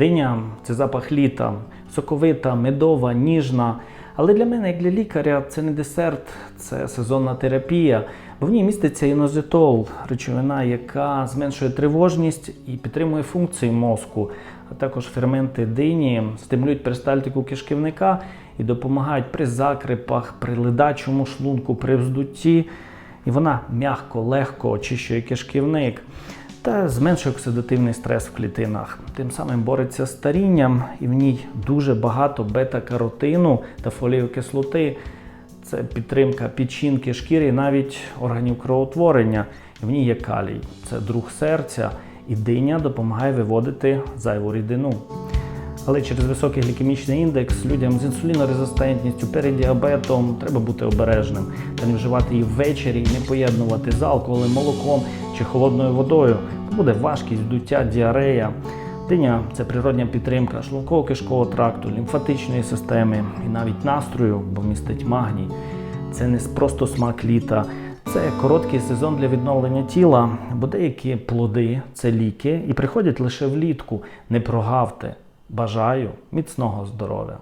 Диня це запах літа, соковита, медова, ніжна. Але для мене, як для лікаря, це не десерт, це сезонна терапія. Бо в ній міститься інозитол, речовина, яка зменшує тривожність і підтримує функції мозку. А також ферменти дині стимулюють перистальтику кишківника і допомагають при закрипах, при ледачому шлунку, при вздутті. І вона м'яко, легко очищує кишківник та зменшує оксидативний стрес в клітинах. Тим самим бореться з старінням, і в ній дуже багато бета-каротину та фолієвої кислоти. Це підтримка печінки, шкіри і навіть органів кровотворення. В ній є калій, це друг серця, і диня допомагає виводити зайву рідину. Але через високий глікемічний індекс людям з інсулінорезистентністю, передіабетом треба бути обережним та не вживати її ввечері і не поєднувати з алкоголем, молоком чи холодною водою. Буде важкість, вдуття, діарея. Диня це природня підтримка шлунково-кишкового тракту, лімфатичної системи і навіть настрою, бо містить магній. Це не просто смак літа, це короткий сезон для відновлення тіла, бо деякі плоди це ліки і приходять лише влітку. Не прогавте. Бажаю міцного здоров'я!